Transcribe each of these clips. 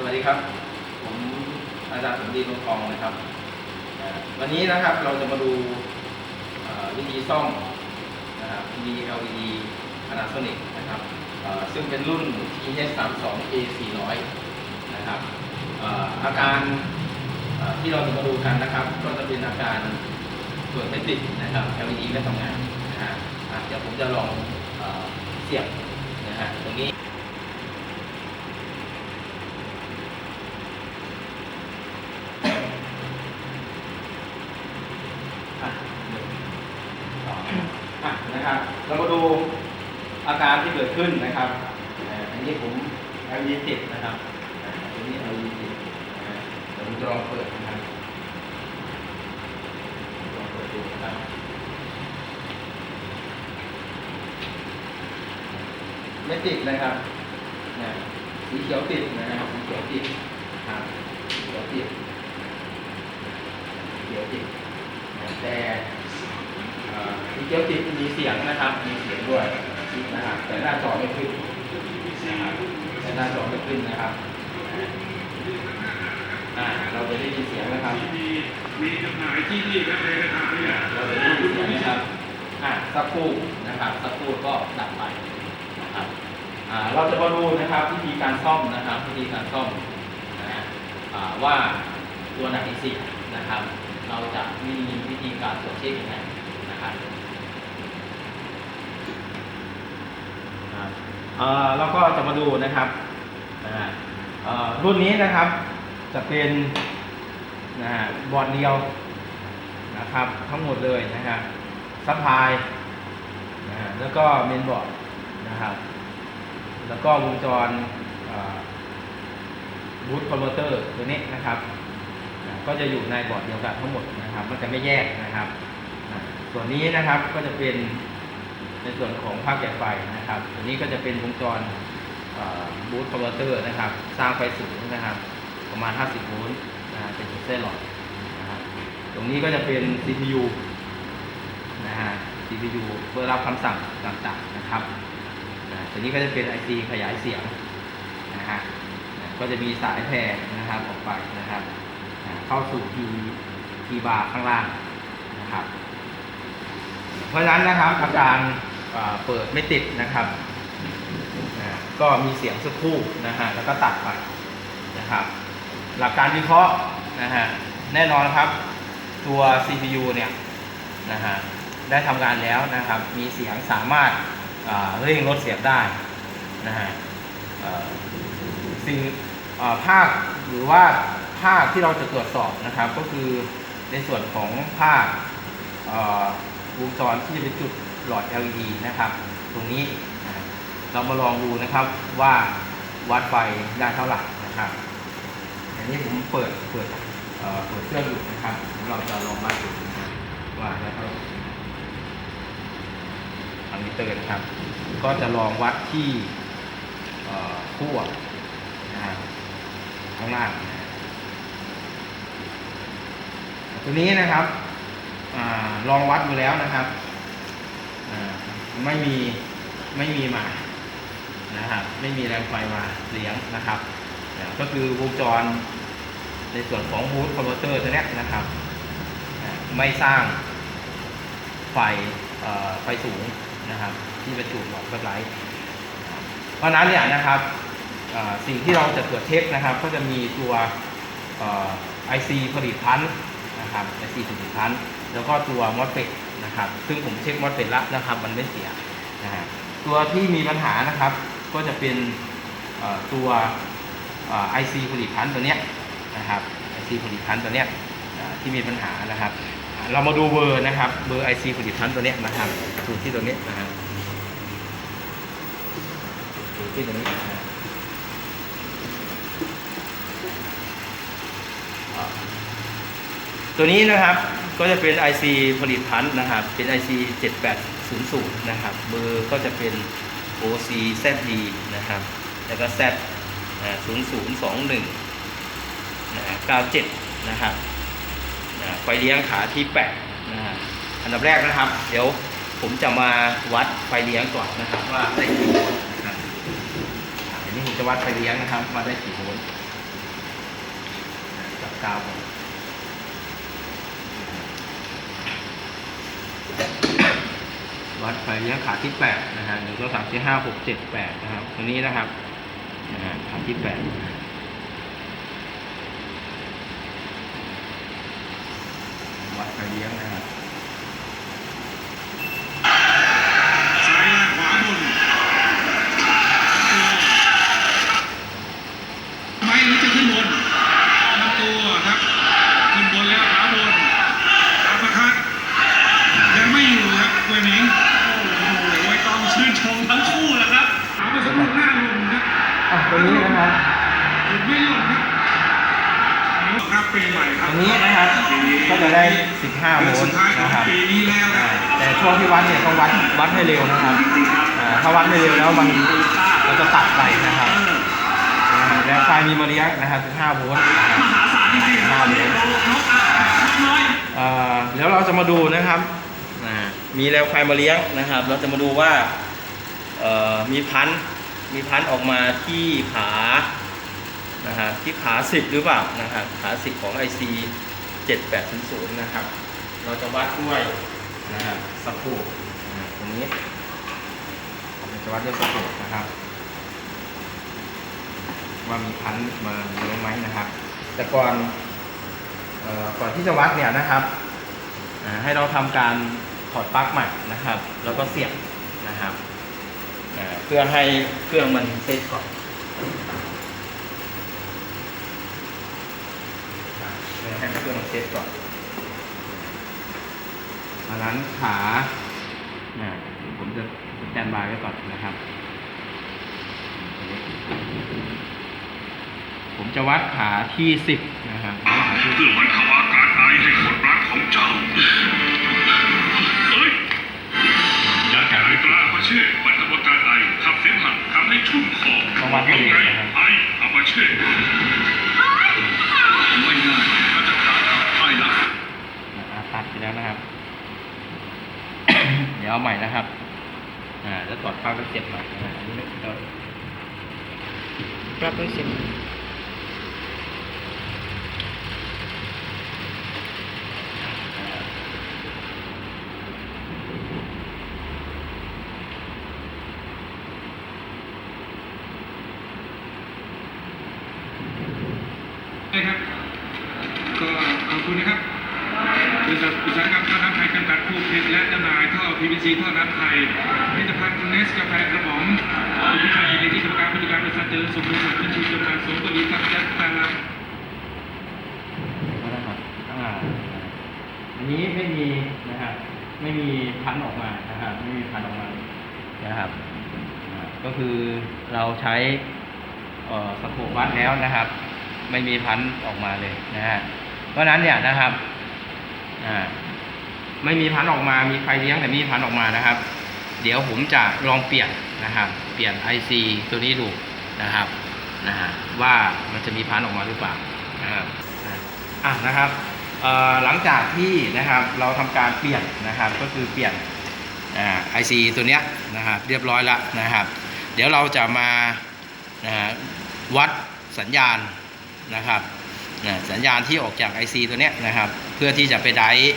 สวัสดีครับ ผมอาจารย์สมดีดวงทองนะครับ วันนี้นะครับเราจะมาดูวิธีซ่อมนะครับ TV LED Panasonic นะครับซึ่งเป็นรุ่น TH32 A 400 นะครับออาการที่เราจะมาดูกันนะครับ ก็จะเป็นอาการเกิดไม่ติดนะครับ LED ไม่ทำงานนะฮะเดี๋ยวผมจะลองอเสียบนะฮะตรงนี้ อะหนึ่งส อะนะครับ เรามาดูอาการที่เกิดขึ้นนะครับอันนี้ผม LED ติดนะครับอันนี้ LED ติดนะฮะเดี๋ยวผมจะลองเปิดนะครับลองเปิดดูนะครับไม่ติดนะครับนะสีเขียวติดนะครับสีเขียวติดครับสีเขียวติดสีเขียวติดแต่ เอ่อสีเขียวติดมีเสียงนะครับ มีเสียงด้วยนะครับแต่หน้าจอไม่ขึ้นนะครับแต่หน้าจอไม่ขึ้นนะครับอ่าเราจะได้ยินเสียงนะครับมีมีจำหน่ายที่นี่ครับในราคาเนี่ยเราจะได้ยินเสียงนะครับอะสักครู่นะครับสักครู่ก็ดับไปนะครับอ่าเราจะมาดูนะครับวิธีการซ่อมนะครับวิธีการซ่อมนะฮะอ่าว่าตัวไหนเสียนะครับ เราจะมีวิธีการตรวจเช็คยังไง ครับอ่าเอ่อแล้วก็จะมาดูนะครับรุ่นนี้นะครับจะเป็นนะบอร์ดเดียวนะครับ ทั้งหมดเลยนะครับซัพพลายนะแล้วก็เมนบอร์ดนะครับ แล้วก็วงจรบูตคอนเวอร์เตอร์ตัวนี้นะครับนะก็จะอยู่ในบอร์ดเดียวกันทั้งหมดนะครับ มันจะไม่แยกนะครับ ส่วนนี้นะครับก็จะเป็นในส่วนของภาคแกะไฟนะครับตัวนี้ก็จะเป็นวงจรบูตคอนเวเตอร์นะครับ สร้างไฟสูงนะครับ ประมาณ 50 โวลต์นะเป็นเส้นหลอดนะครับตรงนี้ก็จะเป็น CPU นะฮะ CPU เพื่อรับคำสั่งต่างๆนะครับนะตัวนี้ก็จะเป็น IC ขยายเสียงนะฮะก็จะมีสายแพร่นะครับออกไปนะครับ เข้าสู่ T T bar ข้างล่างนะครับ เพราะฉะนั้นนะครับอาการเปิดไม่ติดนะครับ ก็มีเสียงสักครู่นะฮะแล้วก็ตัดไปนะครับ หลักการวิเคราะห์นะฮะแน่นอนครับ ตัว CPU เนี่ยนะฮะได้ทำงานแล้วนะครับ มีเสียงสามารถเร่งลดเสียงได้นะฮะสิ่งภาคหรือว่าภาคที่เราจะตรวจสอบนะครับ ก็คือในส่วนของภาคเอ่อ วงจรที่จะเป็นจุดหลอด LED นะครับ ตรงนี้เรามาลองดูนะครับว่าวัดไฟได้เท่าไหร่นะครับอันนี้ผมเปิดเปิดเอ่อเปิดเครื่องอยู่นะครับเราจะลองวัดดูว่าได้เท่าไหร่อันนี้เตือนนะครับ ก็จะลองวัดที่ขั้วนะครับข้างล่างนะฮะตัวนี้นะครับ ลองวัดดูแล้วนะครับไม่มีไม่มีมานะครับไม่มีแรงไฟมาเลี้ยงนะครับก็คือวงจรในส่วนของบูตคอนเวเตอร์ตัวนี้นะครับ ไม่สร้างไฟไฟสูงนะครับ ที่ป็นจุหลอดเพื่อไลท์เพราะนั้นเนี่ยนะครับสิ่งที่เราจะตรวจเช็คนะครับ ก็จะมีตัวเอ่อ IC ผลิตพันธ์นะครับ IC ผลิตพันธ์ แล้วก็ตัวมอสเฟตนะครับ ซึ่งผมเช็คมอสเฟตแล้วนะครับ มันไม่เสียนะฮะตัวที่มีปัญหานะครับ ก็จะเป็นตัวไอซีผลิตภัณฑ์ตัวเนี้ยนะครับไอซีผลิตภัณฑ์ตัวเนี้ยที่มีปัญหานะครับ เรามาดูเบอร์นะครับเบอร์ไอซีผลิตภัณฑ์ตัวเนี้ยนะครับดูที่ตัวเนี้ยนะครับดูที่ตัวนี้นะฮะอ่าตัวนี้นะครับ ก็จะเป็น IC ผลิตภัณฑ์นะครับ เป็น IC 7800 นะครับ เบอร์ก็จะเป็น OC ZD นะครับ แล้วก็ Z ศูนย์ศูนย์สองหนึ่งนะฮะเก้าเจ็ดนะครับไฟเลี้ยงขาที่แปดนะฮะ อันดับแรกนะครับ เดี๋ยวผมจะมาวัดไฟเลี้ยงก่อนนะครับ ว่าได้กี่โวลต์นะครับอันนี้ผมจะวัดไฟเลี้ยงนะครับว่าได้กี่โวลต์กาวผม วัดไฟเลี้ยงขาที่แปดนะฮะหนึ่งสองสามสี่ห้าหกเจ็ดแปดนะครับตัวนี้นะครับนะฮะขาที่แปดวัดไฟเลี้ยงนะครับ ซ้ายล่างขวาบนไม่หรือจะขึ้นบนลำตัวครับ ขึ้นบนแล้วขาบนอัปเปอร์คัตยังไม่อยู่ครับเวยหมิงโอ้โหต้องชื่นชมทั้งคู่แหละครับเอาไปสำรวจหน้าลงครับ อะตัวนี้นะครับ หยุดไม่หล่นครับครับปีใหม่ค ตรับรงนี้นะครับก็จะได้ 15 โวเดือนลสุดต์ท้ายขอนะงครับปีนี้แล้วนะอ่าแต่ช่วงที่วัดเนี่ยต้องวัดวัดให้เร็วนะครับอ่าถ้าวัดไม่เร็วแล้วมันเราจะตัดไปนะครับอ่าแล้วไฟมีมาเลี้ยงนะครับ 15 โวลต์นะครับมหาศาลจริงๆครับ15โวลต์นกอะนกน้อยอ่าแล้วเราจะมาดูนะครับอ่ามีแนวไฟมาเลี้ยงนะครับ เราจะมาดูว่าเอ่อมีพันธุ์มีพันธุ์ออกมาที่ขา นะครับที่ขา10หรือเปล่านะครับขา10ของ IC 7800นะครับ เราจะวัดด้วยนะครับสกรูนะครับตรงนี้เราจะวัดด้วยสกรูนะครับ ว่ามีพันธุ์มาเลี้ยงไหมนะครับ แต่ก่อนก่อนที่จะวัดเนี่ยนะครับให้เราทำการถอดปลั๊กใหม่นะครับ แล้วก็เสียบนะครับเพื่อให้เครื่องมันเซตก่อน อ่เพื่อให้เครื่องมันเซตก่อนอันนั้นขาอ่าผมจะสแตนบายไว้ก่อนนะครับ ผมจะวัดขาที่สิบนะครับวัดขาที่เพื่ นะครับ อ่า แล้วถอดปลั๊กแล้วเสียบใหม่นะอันนี้ไม่เราปลั๊กต้องเสียบใหม่ใช่ครับ ก็ขอบคุณนะครับ บริษัทอุตสาหกรรมท่อน้ำไทยจำกัดผู้ผลิตและจำหน่ายท่อ PVC ท่อน้ำไทยผลิตภัณฑ์เนสกาแฟกระป๋องคุณผู้ชายยินดีที่กรรมการผู้จัดการบริษัทเจริญสุขบริษัทเป็นชีจำกัดสงตัวดีกับยัดตาลาแล้วนะครับอ่าอันนี้ไม่มีนะครับไม่มีพันธุ์ออกมานะครับไม่มีพันธุ์ออกมานะครับอ่าก็คือเราใช้เอ่อสโคปวัดแล้วนะครับ ไม่มีพันธุ์ออกมาเลยนะฮะเพราะฉะนั้นเนี่ยนะครับ อ่าไม่มีพันออกมา มีไฟเลี้ยงแต่มีพันออกมานะครับ เดี๋ยวผมจะลองเปลี่ยนนะครับ เปลี่ยน IC ตัวนี้ดูนะครับนะฮะว่ามันจะมีพันออกมาหรือเปล่านะครับอะนะครับเอ่อหลังจากที่นะครับเราทำการเปลี่ยนนะครับก็คือเปลี่ยนอ่า IC ตัวเนี้ยนะครับเรียบร้อยแล้วนะครับ เดี๋ยวเราจะมานะวัดสัญญาณนะครับ สัญญาณที่ออกจาก IC ตัวเนี้ยนะครับ เพื่อที่จะไปไดร์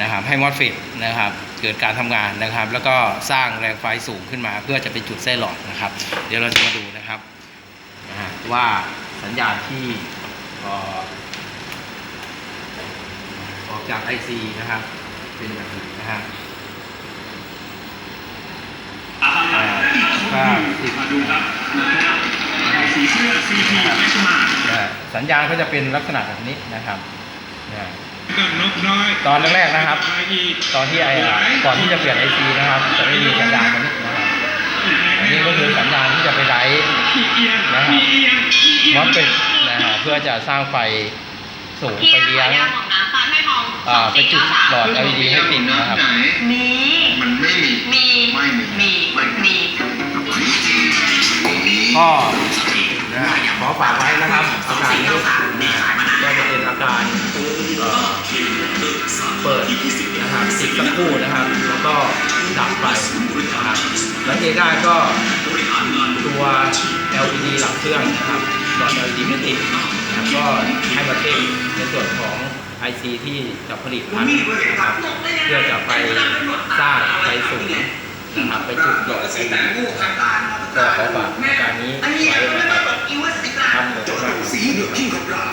นะครับให้มอสเฟตนะครับเกิดการทำงานนะครับ แล้วก็สร้างแรงไฟสูงขึ้นมา เพื่อจะไปจุดไส้หลอดนะครับ เดี๋ยวเราจะมาดูนะครับนะฮะว่าสัญญาณที่เอ่อออกจาก IC นะครับ เป็นแบบนี้นะครับอ่าก็ติดมาดูครับ สีเสื้อ CP ไม่สมานะฮะสัญญาณก็จะเป็นลักษณะแบบนี้นะครับนะฮะก็นกน้อยตอนแรกๆนะครับไปอีกตอนที่ไอ้ก่อนที่จะเปลี่ยน IC นะครับจะไม่มีสัญญาณตรงนี้นะครับอันนี้ก็คือสัญญาณที่จะไปไดร์ขี้เอียงนะครับขี้เอียงขี้เอียงมอสเป็ดนะฮะเพื่อจะสร้างไฟสูงไปเลี้ยงที่ขายยาของน้ำตาลให้ทองอ่าไปจุดหลอด LED ให้ติดนะครับ มี มันไม่มี มี ไม่มี มีไม่มีมี ก็นะฮะ ขอฝากไว้นะครับอาการนี้ก็จะเป็นอาการเปิดนะครับติดสักครู่นะครับ แล้วก็ดับไปนะครับสังเกตได้ก็ตัว LED หลังเครื่องนะครับหลอด LED ไม่ติดนะครับก็ให้มาเช็คในส่วนของ IC ที่จะผลิตพันนะครับเพื่อจะไปสร้างไปสูงนะครับไปจุดหยอดไอดีก็ขอฝากการนี้ไว้ำเลยสีหนึ่งที่ของเา